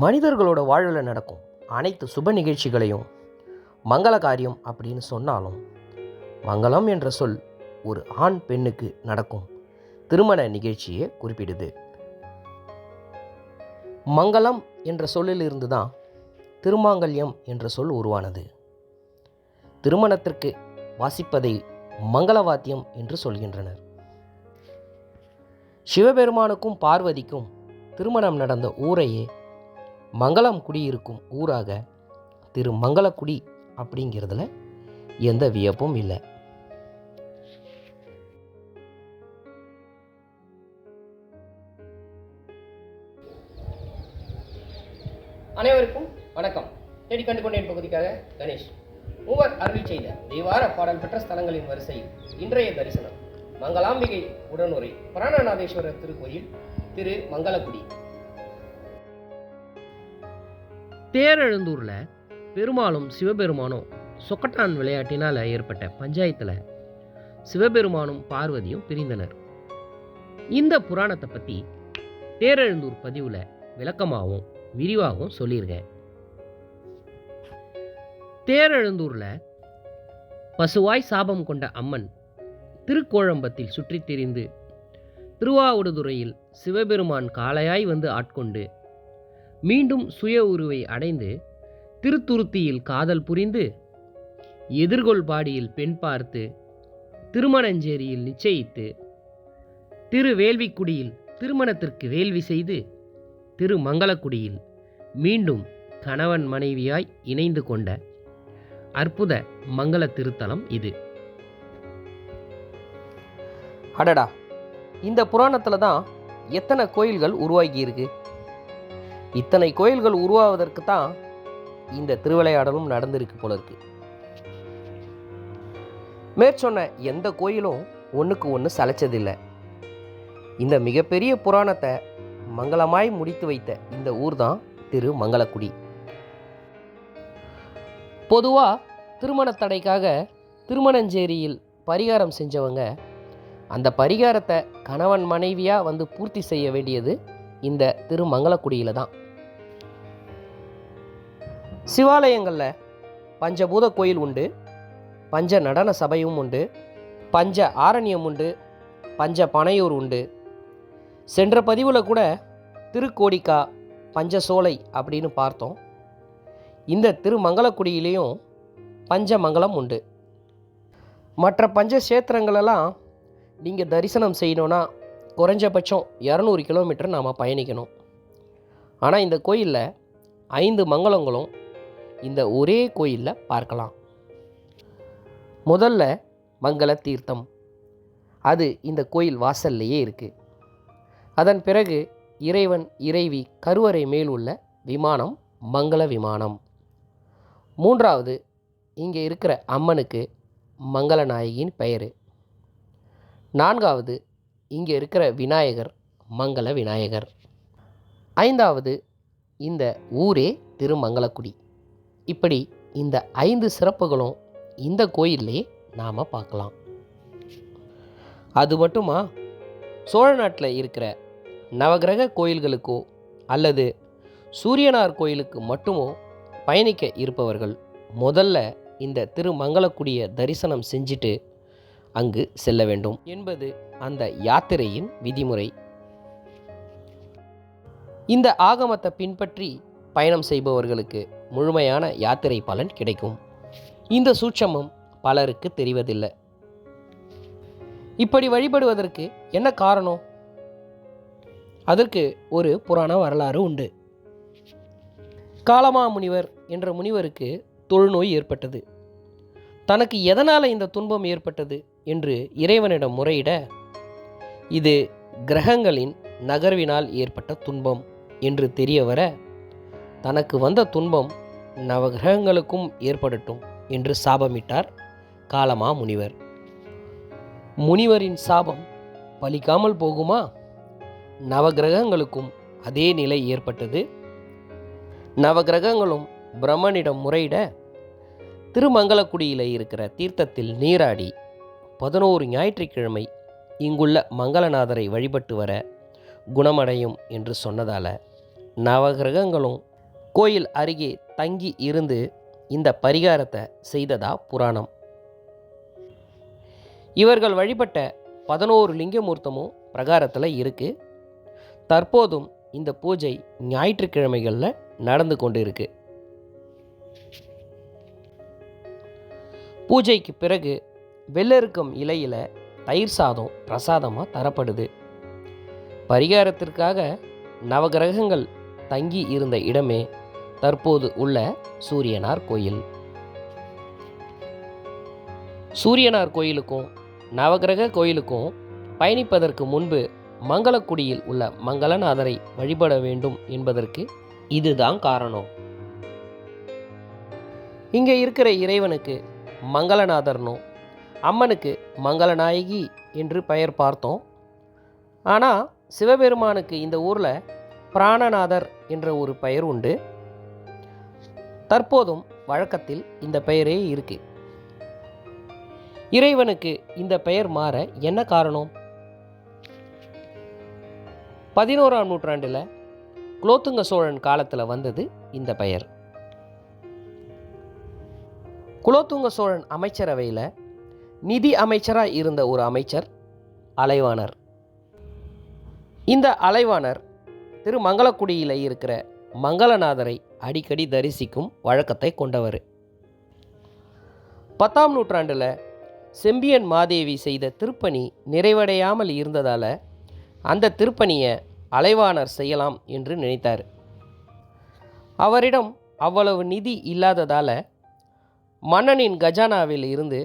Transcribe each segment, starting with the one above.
மனிதர்களோட வாழ்வில் நடக்கும் அனைத்து சுப நிகழ்ச்சிகளையும் மங்கள காரியம் அப்படின்னு சொன்னாலும் மங்களம் என்ற சொல் ஒரு ஆண் பெண்ணுக்கு நடக்கும். திருமண நிகழ்ச்சியை குறிப்பிடுது. மங்களம் என்ற சொல்லிலிருந்து தான் திருமாங்கல்யம் என்ற சொல் உருவானது. திருமணத்திற்கு வாசிப்பதை மங்களவாத்தியம் என்று சொல்கின்றனர். சிவபெருமானுக்கும் பார்வதிக்கும் திருமணம் நடந்த ஊரையே மங்களம் குடியிருக்கும் ஊராக திரு மங்களக்குடி அப்படிங்கிறதுல எந்த வியப்பும் இல்லை. அனைவருக்கும் வணக்கம். தேடி கண்டு கொண்டேன் பகுதிக்காக கணேஷ். மூவர் அருள் செய்த தெய்வார பாடல் பெற்ற ஸ்தலங்களின் வரிசையில் இன்றைய தரிசனம். மங்களாம்பிகை உடனுரை பிராணநாதேஸ்வரர் திருக்கோயில் திரு மங்களக்குடி தேரெழுந்தூரில் பெருமாளும் சிவபெருமானும் சொக்கட்டான் விளையாட்டினால் ஏற்பட்ட பஞ்சாயத்தில் சிவபெருமானும் பார்வதியும் பிரிந்தனர். இந்த புராணத்தை பற்றி தேரெழுந்தூர் பதிவில் விளக்கமாகவும் விரிவாகவும் சொல்லியிருக்கேன் தேரெழுந்தூரில் பசுவாய் சாபம் கொண்ட அம்மன் திருக்கோழம்பத்தில் சுற்றித் திரிந்து திருவாவடுதுறையில் சிவபெருமான் காளையாய் வந்து ஆட்கொண்டு மீண்டும் சுய உருவை அடைந்து திருத்துருத்தியில் காதல் புரிந்து எதிர்கொள்பாடியில் பெண் பார்த்து திருமணஞ்சேரியில் நிச்சயித்து திருவேள்விக்குடியில் திருமணத்திற்கு வேள்வி செய்து திருமங்கலக்குடியில் மீண்டும் கணவன் மனைவியாய் இணைந்து கொண்ட அற்புத மங்கள திருத்தலம் இது. அடடா! இந்த புராணத்தில் தான் எத்தனை கோயில்கள் உருவாகியிருக்கு? இத்தனை கோயில்கள் உருவாவதற்கு தான் இந்த திருவிளையாடலும் நடந்திருக்கு போல இருக்கு. மேற்சொன்ன எந்த கோயிலும் ஒன்றுக்கு ஒன்று சலைச்சதில்லை இந்த மிகப்பெரிய புராணத்தை மங்களமாய் முடித்து வைத்த இந்த ஊர் தான் திரு மங்களக்குடி பொதுவாக திருமண தடைக்காக திருமணஞ்சேரியில் பரிகாரம் செஞ்சவங்க அந்த பரிகாரத்தை கணவன் மனைவியாக வந்து பூர்த்தி செய்ய வேண்டியது இந்த திருமங்கலக்குடியில் தான். சிவாலயங்களில் பஞ்சபூத கோயில் உண்டு பஞ்ச நடன சபையும் உண்டு பஞ்ச ஆரண்யம் உண்டு பஞ்ச பனையூர் உண்டு. சென்ற பதிவில் கூட திருக்கோடிக்கா பஞ்சசோலை அப்படின்னு பார்த்தோம். இந்த திருமங்கலக்குடியிலையும் பஞ்சமங்கலம் உண்டு. மற்ற பஞ்ச சேத்திரங்களெல்லாம் நீங்கள் தரிசனம் செய்யணுன்னா குறைஞ்சபட்சம் இரநூறு கிலோமீட்டர் நாம் பயணிக்கணும். ஆனால் இந்த கோயிலில் ஐந்து மங்களங்களும் இந்த ஒரே கோயிலில் பார்க்கலாம். முதல்ல மங்கள தீர்த்தம் அது இந்த கோயில் வாசல்லையே இருக்குது அதன் பிறகு இறைவன் இறைவி கருவறை மேல் உள்ள விமானம் மங்கள விமானம். மூன்றாவது இங்கே இருக்கிற அம்மனுக்கு மங்களநாயகியின் பெயர். நான்காவது இங்கே இருக்கிற விநாயகர் மங்கள விநாயகர். ஐந்தாவது இந்த ஊரே திருமங்கலக்குடி. இப்படி இந்த ஐந்து சிறப்புகளும் இந்த கோயிலே நாம் பார்க்கலாம். அது மட்டுமா? சோழ நாட்டில் இருக்கிற நவகிரக கோயில்களுக்கோ அல்லது சூரியனார் கோயிலுக்கு மட்டுமோ பயணிக்க இருப்பவர்கள் முதல்ல இந்த திருமங்கலக்குடியை தரிசனம் செஞ்சுட்டு அங்கு செல்ல வேண்டும் என்பது அந்த யாத்திரையின் விதிமுறை. இந்த ஆகமத்தை பின்பற்றி பயணம் செய்பவர்களுக்கு முழுமையான யாத்திரை பலன் கிடைக்கும். இந்த சூட்சமம் பலருக்கு தெரிவதில்லை. இப்படி வழிபடுவதற்கு என்ன காரணம்? அதற்கு ஒரு புராண வரலாறு உண்டு. காலமா முனிவர் என்ற முனிவருக்கு தொழுநோய் ஏற்பட்டது. தனக்கு எதனால் இந்த துன்பம் ஏற்பட்டது? என்று இறைவனிடம் முறையிட இது கிரகங்களின் நகர்வினால் ஏற்பட்ட துன்பம் என்று தெரிய வர தனக்கு வந்த துன்பம் நவகிரகங்களுக்கும் ஏற்படட்டும் என்று சாபமிட்டார் காலமா முனிவர். முனிவரின் சாபம் பலிக்காமல் போகுமா? நவகிரகங்களுக்கும் அதே நிலை ஏற்பட்டது. நவகிரகங்களும் பிரம்மனிடம் முறையிட திருமங்கலக்குடியில் இருக்கிற தீர்த்தத்தில் நீராடி பதினோரு ஞாயிற்றுக்கிழமை இங்குள்ள மங்களநாதரை வழிபட்டு வர குணமடையும் என்று சொன்னதால் நவகிரகங்களும் கோயில் அருகே தங்கி இருந்து இந்த பரிகாரத்தை செய்ததா புராணம். இவர்கள் வழிபட்ட பதினோரு லிங்கமூர்த்தமும் பிரகாரத்தில் இருக்குது தற்போதும் இந்த பூஜை ஞாயிற்றுக்கிழமைகளில் நடந்து கொண்டு இருக்கு பூஜைக்கு பிறகு வெள்ளெருக்கம் இலையில் தயிர் சாதம் பிரசாதமாக தரப்படுது. பரிகாரத்திற்காக நவகிரகங்கள் தங்கி இருந்த இடமே தற்போது உள்ள சூரியனார் கோயில். சூரியனார் கோயிலுக்கும் நவகிரக கோயிலுக்கும் பயணிப்பதற்கு முன்பு மங்களக்குடியில் உள்ள மங்களநாதரை வழிபட வேண்டும் என்பதற்கு இதுதான் காரணம். இங்கே இருக்கிற இறைவனுக்கு மங்களநாதர்னும் அம்மனுக்கு மங்களநாயகி என்று பெயர் பார்த்தோம். ஆனால் சிவபெருமானுக்கு இந்த ஊரில் பிராணநாதர் என்ற ஒரு பெயர் உண்டு. தற்போதும் வழக்கத்தில் இந்த பெயரே இருக்கு. இறைவனுக்கு இந்த பெயர் மாற என்ன காரணம்? பதினோராம் நூற்றாண்டில் குலோத்துங்க சோழன் காலத்தில் வந்தது இந்த பெயர். குலோத்துங்க சோழன் அமைச்சரவையில் நிதி அமைச்சராக இருந்த ஒரு அமைச்சர் அலைவாணர். இந்த அலைவாணர் திரு மங்களக்குடியில் இருக்கிற மங்களநாதரை அடிக்கடி தரிசிக்கும் வழக்கத்தை கொண்டவர். பத்தாம் நூற்றாண்டில் செம்பியன் மாதேவி செய்த திருப்பணி நிறைவடையாமல் இருந்ததால் அந்த திருப்பணியை அலைவாணர் செய்யலாம் என்று நினைத்தார். அவரிடம் அவ்வளவு நிதி இல்லாததால் மன்னனின் கஜானாவில் இருந்து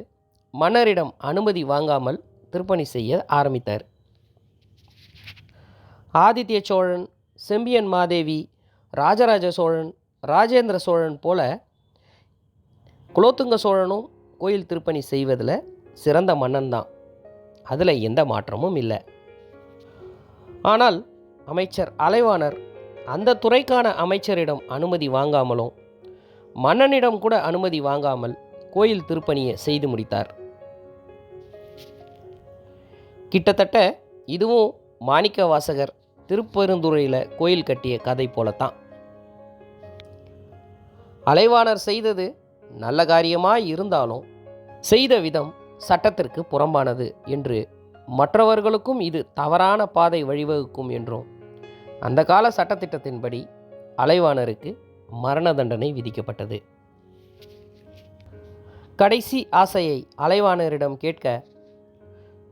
மன்னரிடம் அனுமதி வாங்காமல் திருப்பணி செய்ய ஆரம்பித்தார். ஆதித்ய சோழன் செம்பியன் மாதேவி ராஜராஜ சோழன் ராஜேந்திர சோழன் போல குலோத்துங்க சோழனும் கோயில் திருப்பணி செய்வதில் சிறந்த மன்னன் தான் அதில் எந்த மாற்றமும் இல்லை. ஆனால் அமைச்சர் அலைவாணர் அந்த துறைக்கான அமைச்சரிடம் அனுமதி வாங்காமலும் மன்னனிடம் கூட அனுமதி வாங்காமல் கோயில் திருப்பணியை செய்து முடித்தார். கிட்டத்தட்ட இதுவும் மாணிக்க வாசகர் திருப்பெருந்துறையில் கோயில் கட்டிய கதை போலத்தான். அலைவாணர் செய்தது நல்ல காரியமாக இருந்தாலும் செய்த விதம் சட்டத்திற்கு புறம்பானது என்று மற்றவர்களுக்கும் இது தவறான பாதை வழிவகுக்கும் என்றும் அந்த கால சட்டத்திட்டத்தின்படி அலைவாணருக்கு மரண தண்டனை விதிக்கப்பட்டது. கடைசி ஆசையை அலைவாணரிடம் கேட்க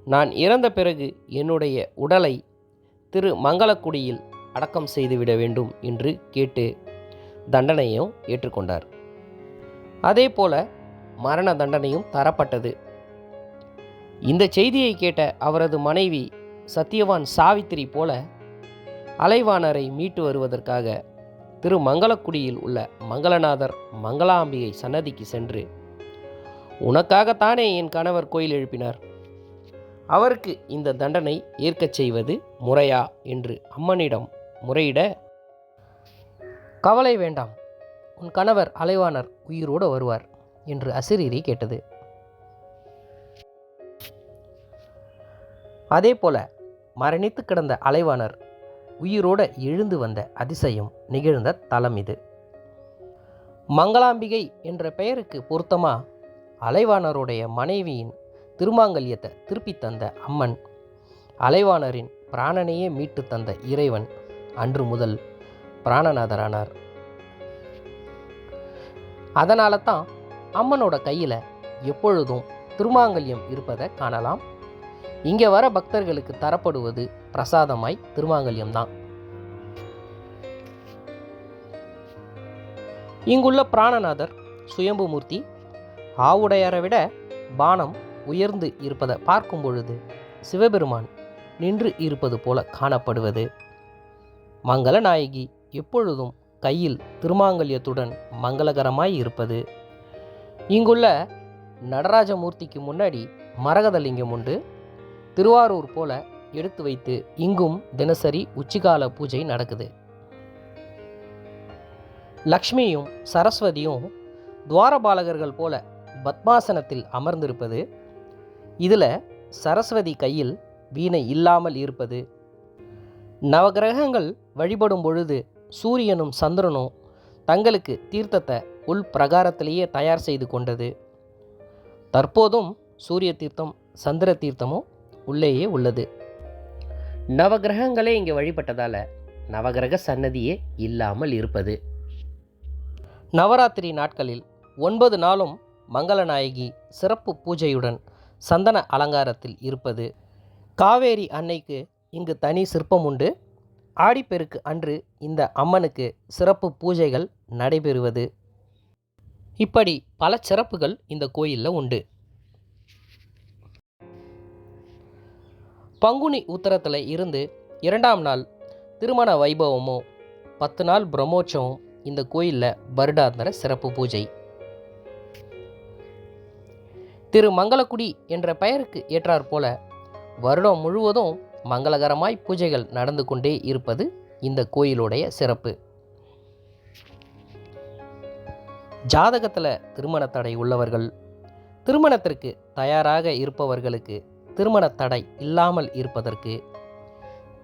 நான் இறந்த பிறகு என்னுடைய உடலை திரு மங்களக்குடியில் அடக்கம் செய்துவிட வேண்டும் என்று கேட்டு தண்டனையும் ஏற்றுக்கொண்டார். அதே போல மரண தண்டனையும் தரப்பட்டது. இந்த செய்தியை கேட்ட அவரது மனைவி சத்தியவான் சாவித்திரி போல அலைவாணரை மீட்டு வருவதற்காக திரு மங்களக்குடியில் உள்ள மங்களநாதர் மங்களாம்பிகை சன்னதிக்கு சென்று உனக்காகத்தானே என் கணவர் கோயில் எழுப்பினார்? அவருக்கு இந்த தண்டனை ஏற்கச் செய்வது முறையா என்று அம்மனிடம் முறையிட கவலை வேண்டாம். உன் கணவர் அலைவாணர் உயிரோடு வருவார் என்று அசிரீரி கேட்டது. அதே போல மரணித்து கிடந்த அலைவாணர் உயிரோட எழுந்து வந்த அதிசயம் நிகழ்ந்த தலம் இது. மங்களாம்பிகை என்ற பெயருக்கு பொருத்தமா அலைவாணருடைய மனைவியின் திருமாங்கல்யத்தை திருப்பி தந்த அம்மன். அலைவாணரின் பிராணனையே மீட்டு தந்த இறைவன் அன்று முதல் பிராணநாதரானார். அதனால தான் அம்மனோட கையில் எப்பொழுதும் திருமாங்கல்யம் இருப்பதை காணலாம். இங்கே வர பக்தர்களுக்கு தரப்படுவது பிரசாதமாய் திருமாங்கல்யம் தான். இங்குள்ள பிராணநாதர் சுயம்புமூர்த்தி ஆவுடையாரை விட பானம் உயர்ந்து இருப்பதை பார்க்கும் பொழுது சிவபெருமான் நின்று இருப்பது போல காணப்படுவது. மங்களநாயகி எப்பொழுதும் கையில் திருமாங்கல்யத்துடன் மங்களகரமாய் இருப்பது. இங்குள்ள நடராஜமூர்த்திக்கு முன்னாடி மரகதலிங்கம் உண்டு. திருவாரூர் போல எடுத்து வைத்து இங்கும் தினசரி உச்சிகால பூஜை நடக்குது. லக்ஷ்மியும் சரஸ்வதியும் துவாரபாலகர்கள் போல பத்மாசனத்தில் அமர்ந்திருப்பது இதில் சரஸ்வதி கையில் வீணை இல்லாமல் இருப்பது. நவகிரகங்கள் வழிபடும் பொழுது சூரியனும் சந்திரனும் தங்களுக்கு தீர்த்தத்தை உள் பிரகாரத்திலேயே தயார் செய்து கொண்டது. தற்போதும் சூரிய தீர்த்தம் சந்திர தீர்த்தமும் உள்ளேயே உள்ளது. நவகிரகங்களே இங்கே வழிபட்டதால் நவகிரக சன்னதியே இல்லாமல் இருப்பது. நவராத்திரி நாட்களில் ஒன்பது நாளும் மங்களநாயகி சிறப்பு பூஜையுடன் சந்தன அலங்காரத்தில் இருப்பது. காவேரி அன்னைக்கு இங்கு தனி சிற்பம் உண்டு. ஆடிப்பெருக்கு அன்று இந்த அம்மனுக்கு சிறப்பு பூஜைகள் நடைபெறுவது. இப்படி பல சிறப்புகள் இந்த கோயிலில் உண்டு. பங்குனி உத்தரத்தில் இருந்து இரண்டாம் நாள் திருமண வைபவமும் பத்து நாள் பிரம்மோற்சவம் இந்த கோயிலில் வருடாந்திர சிறப்பு பூஜை. திரு மங்களக்குடி என்ற பெயருக்கு ஏற்றாற்போல வருடம் முழுவதும் மங்களகரமாய் பூஜைகள் நடந்து கொண்டே இருப்பது இந்த கோயிலுடைய சிறப்பு. ஜாதகத்தில் திருமண தடை உள்ளவர்கள். திருமணத்திற்கு தயாராக இருப்பவர்களுக்கு திருமண தடை இல்லாமல் இருப்பதற்கு.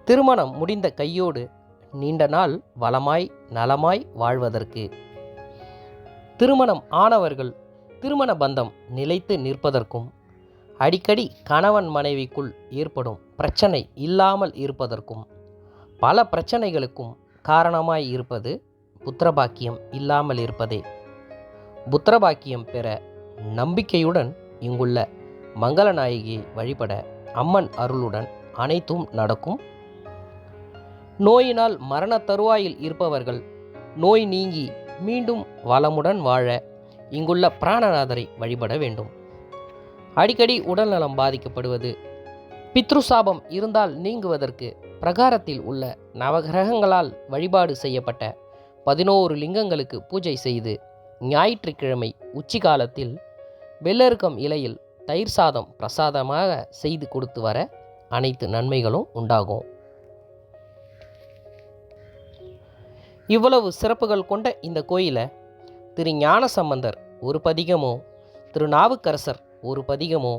திருமணம் முடிந்த கையோடு நீண்ட நாள் வளமாய் நலமாய் வாழ்வதற்கு. திருமணம் ஆனவர்கள் திருமண பந்தம் நிலைத்து நிற்பதற்கும் அடிக்கடி கணவன் மனைவிக்குள் ஏற்படும் பிரச்சனை இல்லாமல் இருப்பதற்கும் பல பிரச்சனைகளுக்கும் காரணமாய் இருப்பது புத்திரபாக்கியம் இல்லாமல் இருப்பதே. புத்திரபாக்கியம் பெற நம்பிக்கையுடன் இங்குள்ள மங்களநாயகியை வழிபட அம்மன் அருளுடன் அனைத்தும் நடக்கும். நோயினால் மரண தருவாயில் இருப்பவர்கள் நோய் நீங்கி மீண்டும் வளமுடன் வாழ இங்குள்ள பிராணநாதரை வழிபட வேண்டும். அடிக்கடி உடல்நலம் பாதிக்கப்படுவது பித்ருசாபம் இருந்தால் நீங்குவதற்கு பிரகாரத்தில் உள்ள நவகிரகங்களால் வழிபாடு செய்யப்பட்ட பதினோரு லிங்கங்களுக்கு பூஜை செய்து ஞாயிற்றுக்கிழமை உச்சிகாலத்தில் வெள்ளருக்கம் இலையில் தயிர் சாதம் பிரசாதமாக செய்து கொடுத்து வர அனைத்து நன்மைகளும் உண்டாகும். இவ்வளவு சிறப்புகள் கொண்ட இந்த கோயிலை திரு ஞானசம்பந்தர் ஒரு பதிகமோ திரு நாவுக்கரசர் ஒரு பதிகமோ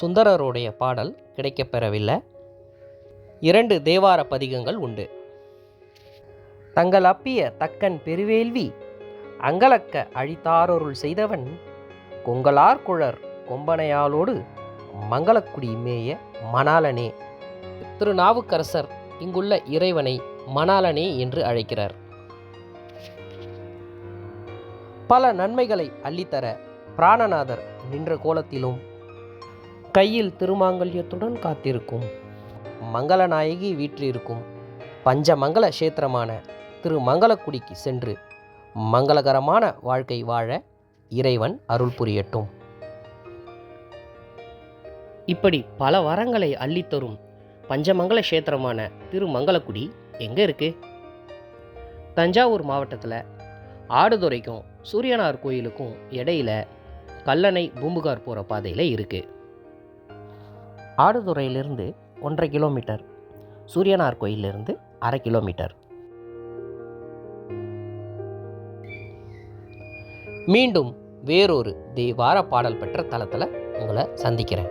சுந்தரருடைய பாடல் கிடைக்கப்பெறவில்லை. இரண்டு தேவார பதிகங்கள் உண்டு. தங்கள் அப்பிய தக்கன் பெருவேள்வி அங்கலக்க அழித்தாரொருள் செய்தவன் கொங்கலார் குழர் கொம்பனையாளோடு மங்களக்குடி மேய மணாலனே திரு நாவுக்கரசர் இங்குள்ள இறைவனை மணாலனே என்று அழைக்கிறார். பல நன்மைகளை அள்ளித்தர பிராணநாதர் நின்ற கோலத்திலும் கையில் திருமாங்கல்யத்துடன் காத்திருக்கும். மங்களநாயகி வீற்றிருக்கும். பஞ்சமங்கள கஷேத்திரமான திரு மங்களக்குடிக்கு சென்று மங்களகரமான வாழ்க்கை வாழ இறைவன் அருள் புரியட்டும். இப்படி பல வரங்களை அள்ளித்தரும் பஞ்சமங்கள கஷேத்திரமான திருமங்கலக்குடி எங்கே இருக்கு? தஞ்சாவூர் மாவட்டத்தில் ஆடுதுறைக்கும் சூரியனார் கோயிலுக்கும் இடையில கல்லணை பூம்புகார் போகிற பாதையில் இருக்குது ஆடுதுறையிலிருந்து ஒன்றரை கிலோமீட்டர் சூரியனார் கோயிலிருந்து அரை கிலோமீட்டர். மீண்டும் வேறொரு தேவார பாடல் பெற்ற தளத்தில் உங்களை சந்திக்கிறேன்.